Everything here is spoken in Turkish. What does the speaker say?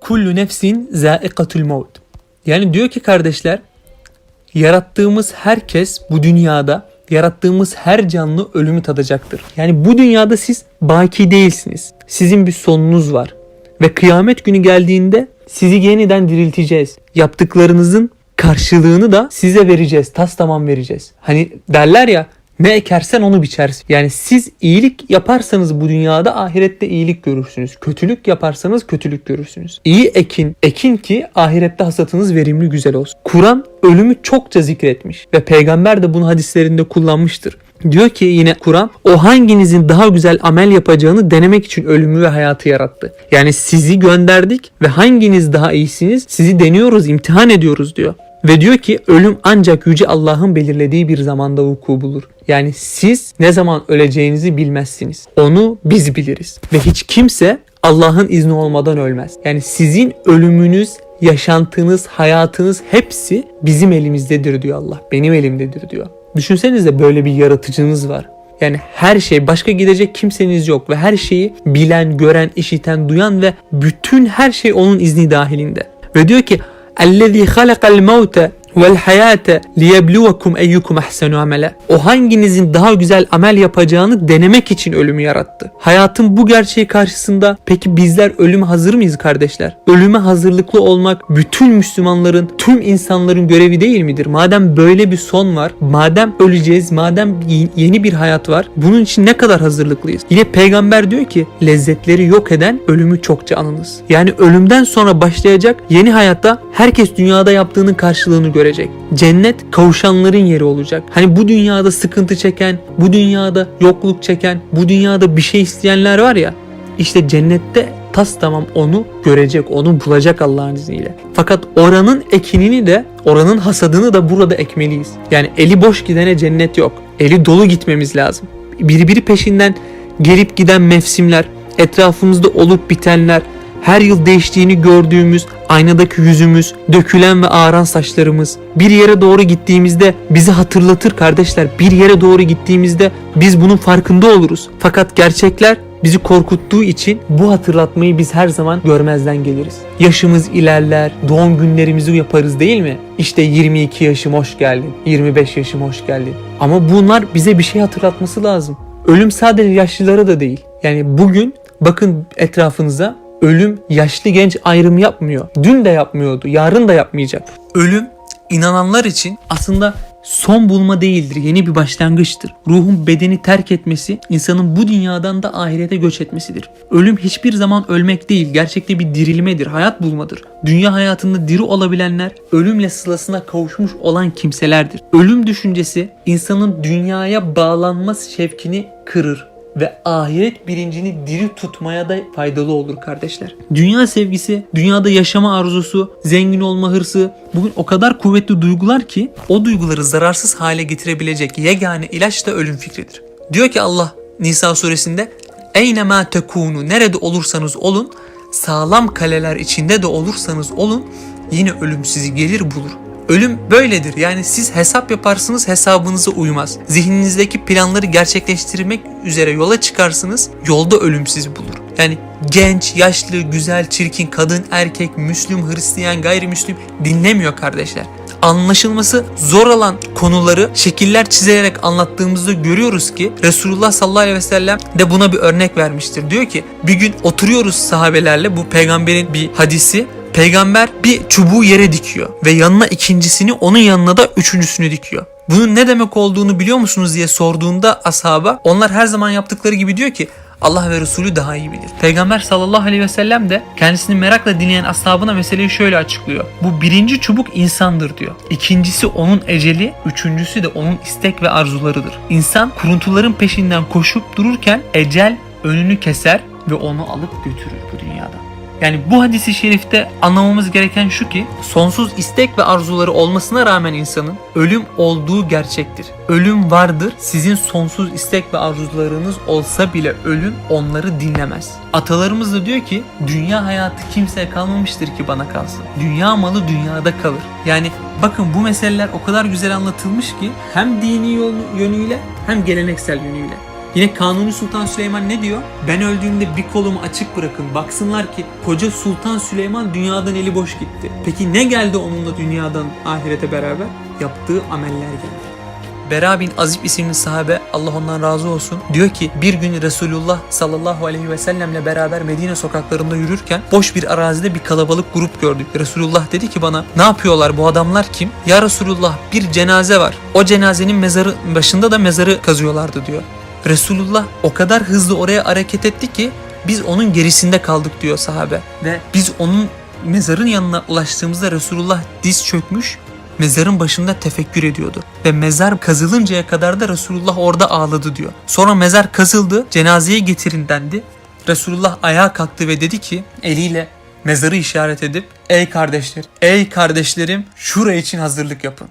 kullu nefsin zâikatul maut. Yani diyor ki kardeşler yarattığımız herkes bu dünyada yarattığımız her canlı ölümü tadacaktır. Yani bu dünyada siz baki değilsiniz. Sizin bir sonunuz var. Ve kıyamet günü geldiğinde sizi yeniden dirilteceğiz. Yaptıklarınızın karşılığını da size vereceğiz. Tas tamam vereceğiz. Hani derler ya ne ekersen onu biçersin. Yani siz iyilik yaparsanız bu dünyada ahirette iyilik görürsünüz. Kötülük yaparsanız kötülük görürsünüz. İyi ekin, ekin ki ahirette hasatınız verimli güzel olsun. Kur'an ölümü çokça zikretmiş ve peygamber de bunu hadislerinde kullanmıştır. Diyor ki yine Kur'an o hanginizin daha güzel amel yapacağını denemek için ölümü ve hayatı yarattı. Yani sizi gönderdik ve hanginiz daha iyisiniz sizi deniyoruz, imtihan ediyoruz diyor. Ve diyor ki ölüm ancak yüce Allah'ın belirlediği bir zamanda vuku bulur. Yani siz ne zaman öleceğinizi bilmezsiniz. Onu biz biliriz. Ve hiç kimse Allah'ın izni olmadan ölmez. Yani sizin ölümünüz, yaşantınız, hayatınız hepsi bizim elimizdedir diyor Allah. Benim elimdedir diyor. Düşünsenize böyle bir yaratıcınız var. Yani her şey başka gidecek kimseniz yok ve her şeyi bilen, gören, işiten, duyan ve bütün her şey onun izni dahilinde. Ve diyor ki اَلَّذ۪ي خَلَقَ الْمَوْتَ vel hayate liyebluvekum eyyukum ahsenu amele. O hanginizin daha güzel amel yapacağını denemek için ölümü yarattı. Hayatın bu gerçeği karşısında peki bizler ölüme hazır mıyız kardeşler? Ölüme hazırlıklı olmak bütün Müslümanların, tüm insanların görevi değil midir? Madem böyle bir son var, madem öleceğiz, madem yeni bir hayat var, bunun için ne kadar hazırlıklıyız? Yine peygamber diyor ki lezzetleri yok eden ölümü çokça anınız. Yani ölümden sonra başlayacak yeni hayatta herkes dünyada yaptığının karşılığını görecek Cennet kavuşanların yeri olacak. Hani bu dünyada sıkıntı çeken, bu dünyada yokluk çeken, bu dünyada bir şey isteyenler var ya. İşte cennette tas tamam onu görecek, onu bulacak Allah'ın izniyle. Fakat oranın ekinini de, oranın hasadını da burada ekmeliyiz. Yani eli boş gidene cennet yok. Eli dolu gitmemiz lazım. Birbiri peşinden gelip giden mevsimler, etrafımızda olup bitenler, her yıl değiştiğini gördüğümüz aynadaki yüzümüz, dökülen ve ağaran saçlarımız, bir yere doğru gittiğimizde bizi hatırlatır kardeşler. Bir yere doğru gittiğimizde biz bunun farkında oluruz. Fakat gerçekler bizi korkuttuğu için bu hatırlatmayı biz her zaman görmezden geliriz. Yaşımız ilerler, doğum günlerimizi yaparız değil mi? İşte 22 yaşım hoş geldin, 25 yaşım hoş geldin. Ama bunlar bize bir şey hatırlatması lazım. Ölüm sadece yaşlılara da değil. Yani bugün bakın etrafınıza ölüm yaşlı genç ayrım yapmıyor. Dün de yapmıyordu, yarın da yapmayacak. Ölüm inananlar için aslında son bulma değildir, yeni bir başlangıçtır. Ruhun bedeni terk etmesi, insanın bu dünyadan da ahirete göç etmesidir. Ölüm hiçbir zaman ölmek değil, gerçekte bir dirilmedir, hayat bulmadır. Dünya hayatında diri olabilenler, ölümle sılasına kavuşmuş olan kimselerdir. Ölüm düşüncesi insanın dünyaya bağlanma şevkini kırır ve ahiret bilincini diri tutmaya da faydalı olur kardeşler. Dünya sevgisi, dünyada yaşama arzusu, zengin olma hırsı bugün o kadar kuvvetli duygular ki o duyguları zararsız hale getirebilecek yegane ilaç da ölüm fikridir. Diyor ki Allah Nisa suresinde Eyne ma tekunu nerede olursanız olun sağlam kaleler içinde de olursanız olun yine ölüm sizi gelir bulur. Ölüm böyledir. Yani siz hesap yaparsınız hesabınıza uymaz. Zihninizdeki planları gerçekleştirmek üzere yola çıkarsınız. Yolda ölüm sizi bulur. Yani genç, yaşlı, güzel, çirkin, kadın, erkek, Müslüm, Hristiyan, gayrimüslim dinlemiyor kardeşler. Anlaşılması zor olan konuları şekiller çizerek anlattığımızda görüyoruz ki Resulullah sallallahu aleyhi ve sellem de buna bir örnek vermiştir. Diyor ki bir gün oturuyoruz sahabelerle bu peygamberin bir hadisi Peygamber bir çubuğu yere dikiyor ve yanına ikincisini onun yanına da üçüncüsünü dikiyor. Bunun ne demek olduğunu biliyor musunuz diye sorduğunda ashaba onlar her zaman yaptıkları gibi diyor ki Allah ve Resulü daha iyi bilir. Peygamber sallallahu aleyhi ve sellem de kendisini merakla dinleyen ashabına meseleyi şöyle açıklıyor. Bu birinci çubuk insandır diyor. İkincisi onun eceli, üçüncüsü de onun istek ve arzularıdır. İnsan kuruntuların peşinden koşup dururken ecel önünü keser ve onu alıp götürür bu. Yani bu hadisi şerifte anlamamız gereken şu ki sonsuz istek ve arzuları olmasına rağmen insanın ölüm olduğu gerçektir. Ölüm vardır. Sizin sonsuz istek ve arzularınız olsa bile ölüm onları dinlemez. Atalarımız da diyor ki dünya hayatı kimseye kalmamıştır ki bana kalsın. Dünya malı dünyada kalır. Yani bakın bu meseleler o kadar güzel anlatılmış ki hem dini yönüyle hem geleneksel yönüyle. Yine Kanuni Sultan Süleyman ne diyor? Ben öldüğümde bir kolumu açık bırakın. Baksınlar ki koca Sultan Süleyman dünyadan eli boş gitti. Peki ne geldi onunla dünyadan ahirete beraber? Yaptığı ameller geldi. Bera bin Azib isimli sahabe Allah ondan razı olsun diyor ki bir gün Resulullah sallallahu aleyhi ve sellemle beraber Medine sokaklarında yürürken boş bir arazide bir kalabalık grup gördük. Resulullah dedi ki bana ne yapıyorlar bu adamlar kim? Ya Resulullah bir cenaze var. O cenazenin mezarı başında da mezarı kazıyorlardı diyor. Resulullah o kadar hızlı oraya hareket etti ki biz onun gerisinde kaldık diyor sahabe. Ve biz onun mezarın yanına ulaştığımızda Resulullah diz çökmüş mezarın başında tefekkür ediyordu. Ve mezar kazılıncaya kadar da Resulullah orada ağladı diyor. Sonra mezar kazıldı, cenazeye getirin dendi. Resulullah ayağa kalktı ve dedi ki eliyle mezarı işaret edip ey kardeşler, ey kardeşlerim şura için hazırlık yapın.